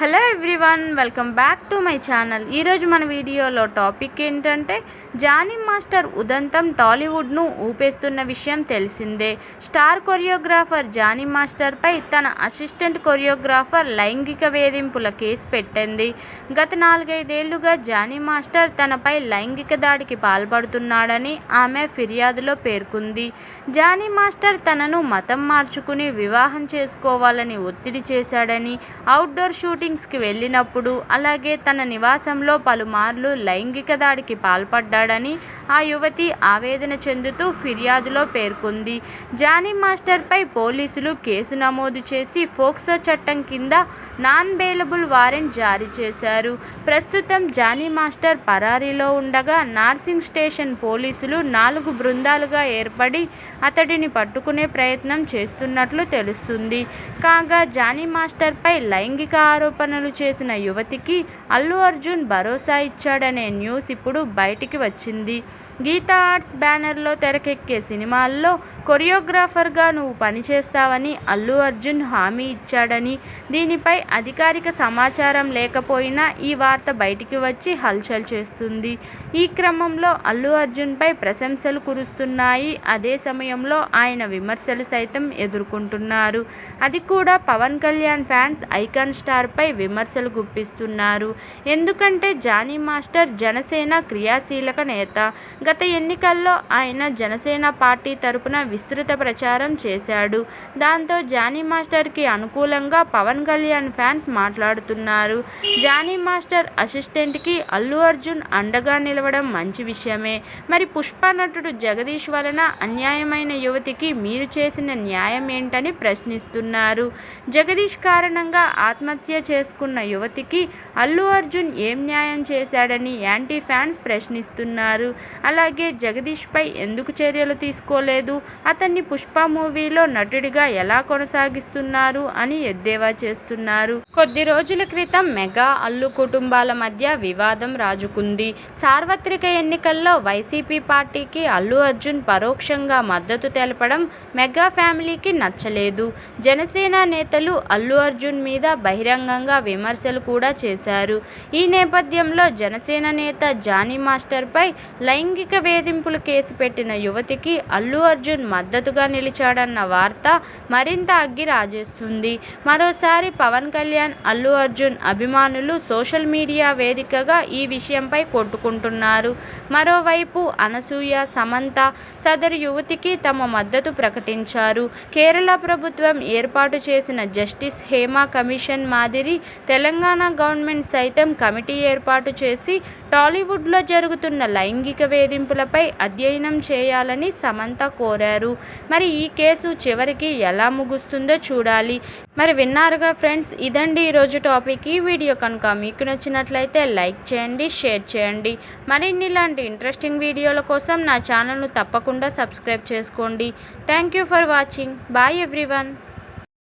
Hello everyone welcome back to my channel. ఈరోజు మన వీడియోలో టాపిక్ ఏంటంటే జానీ మాస్టర్ ఉదంతం టాలీవుడ్ను ఊపేస్తున్న విషయం తెలిసిందే. స్టార్ కొరియోగ్రాఫర్ జానీ మాస్టర్పై తన అసిస్టెంట్ కొరియోగ్రాఫర్ లైంగిక వేధింపుల కేసు పెట్టింది. గత నాలుగైదేళ్ళుగా జానీ మాస్టర్ తనపై లైంగిక దాడికి పాల్పడుతున్నాడని ఆమె ఫిర్యాదులో పేర్కొంది. జానీ మాస్టర్ తనను మతం మార్చుకుని వివాహం చేసుకోవాలని ఒత్తిడి చేశాడని అవుట్డోర్ షూటింగ్ మీటింగ్స్కి వెళ్ళినప్పుడు అలాగే తన నివాసంలో పలుమార్లు లైంగిక దాడికి పాల్పడ్డాడని ఆ యువతి ఆవేదన చెందుతూ ఫిర్యాదులో పేర్కొంది. జానీ మాస్టర్పై పోలీసులు కేసు నమోదు చేసి ఫోక్సో చట్టం కింద నాన్ బెయిలబుల్ వారెంట్ జారీ చేశారు. ప్రస్తుతం జానీ మాస్టర్ పరారీలో ఉండగా నార్సింగ్ స్టేషన్ పోలీసులు నాలుగు బృందాలుగా ఏర్పడి అతడిని పట్టుకునే ప్రయత్నం చేస్తున్నట్లు తెలుస్తుంది. కాగా జానీ మాస్టర్పై లైంగిక ఆరోపణలు చేసిన యువతికి అల్లు అర్జున్ భరోసా ఇచ్చాడనే న్యూస్ ఇప్పుడు బయటికి వచ్చింది. గీతా ఆర్ట్స్ బ్యానర్లో తెరకెక్కే సినిమాల్లో కొరియోగ్రాఫర్గా నువ్వు పనిచేస్తావని అల్లు అర్జున్ హామీ ఇచ్చాడని. దీనిపై అధికారిక సమాచారం లేకపోయినా ఈ వార్త బయటికి వచ్చి హల్చల్ చేస్తుంది. ఈ క్రమంలో అల్లు అర్జున్పై ప్రశంసలు కురుస్తున్నాయి. అదే సమయంలో ఆయన విమర్శలు సైతం ఎదుర్కొంటున్నారు. అది కూడా పవన్ కళ్యాణ్ ఫ్యాన్స్ ఐకాన్ స్టార్పై విమర్శలు గుప్పిస్తున్నారు. ఎందుకంటే జానీ మాస్టర్ జనసేన క్రియాశీలక నేత. గత ఎన్నికల్లో ఆయన జనసేన పార్టీ తరపున విస్తృత ప్రచారం చేశాడు. దాంతో జానీ మాస్టర్కి అనుకూలంగా పవన్ కళ్యాణ్ ఫ్యాన్స్ మాట్లాడుతున్నారు. జానీ మాస్టర్ అసిస్టెంట్కి అల్లు అర్జున్ అండగా నిలవడం మంచి విషయమే. మరి పుష్ప నటుడు జగదీష్ వలన అన్యాయమైన యువతికి మీరు చేసిన న్యాయం ఏంటని ప్రశ్నిస్తున్నారు. జగదీష్ కారణంగా ఆత్మహత్య చేసుకున్న యువతికి అల్లు అర్జున్ ఏం న్యాయం చేశాడని యాంటీ ఫ్యాన్స్ ప్రశ్నిస్తున్నారు. అలాగే జగదీష్పై ఎందుకు చర్యలు తీసుకోలేదు? అతన్ని పుష్ప మూవీలో నటుడిగా ఎలా కొనసాగిస్తున్నారు అని ఎద్దేవా చేస్తున్నారు. కొద్ది రోజుల క్రితం మెగా అల్లు కుటుంబాల మధ్య వివాదం రాజుకుంది. సార్వత్రిక ఎన్నికల్లో వైసీపీ పార్టీకి అల్లు అర్జున్ పరోక్షంగా మద్దతు తెలపడం మెగా ఫ్యామిలీకి నచ్చలేదు. జనసేన నేతలు అల్లు అర్జున్ మీద బహిరంగంగా విమర్శలు కూడా చేశారు. ఈ నేపథ్యంలో జనసేన నేత జానీ మాస్టర్పై లైంగిక వేధింపులు కేసు పెట్టిన యువతికి అల్లు అర్జున్ మద్దతుగా నిలిచాడన్న వార్త మరింత అగ్గి రాజేస్తుంది. మరోసారి పవన్ కళ్యాణ్ అల్లు అర్జున్ అభిమానులు సోషల్ మీడియా వేదికగా ఈ విషయంపై కొట్టుకుంటున్నారు. మరోవైపు అనసూయ సమంత సదరు యువతికి తమ మద్దతు ప్రకటించారు. కేరళ ప్రభుత్వం ఏర్పాటు చేసిన జస్టిస్ హేమా కమిషన్ మాదిరి తెలంగాణ గవర్నమెంట్ సైతం కమిటీ ఏర్పాటు చేసి టాలీవుడ్లో జరుగుతున్న లైంగిక వేధింపులపై అధ్యయనం చేయాలని సమంత కోరారు. మరి ఈ కేసు చివరికి ఎలా ముగుస్తుందో చూడాలి. మరి విన్నారుగా ఫ్రెండ్స్ ఇదండి ఈరోజు టాపిక్. ఈ వీడియో కనుక మీకు నచ్చినట్లయితే లైక్ చేయండి షేర్ చేయండి. మరిన్ని ఇలాంటి ఇంట్రెస్టింగ్ వీడియోల కోసం నా ఛానల్ను తప్పకుండా సబ్స్క్రైబ్ చేసుకోండి. Thank you for watching. Bye everyone.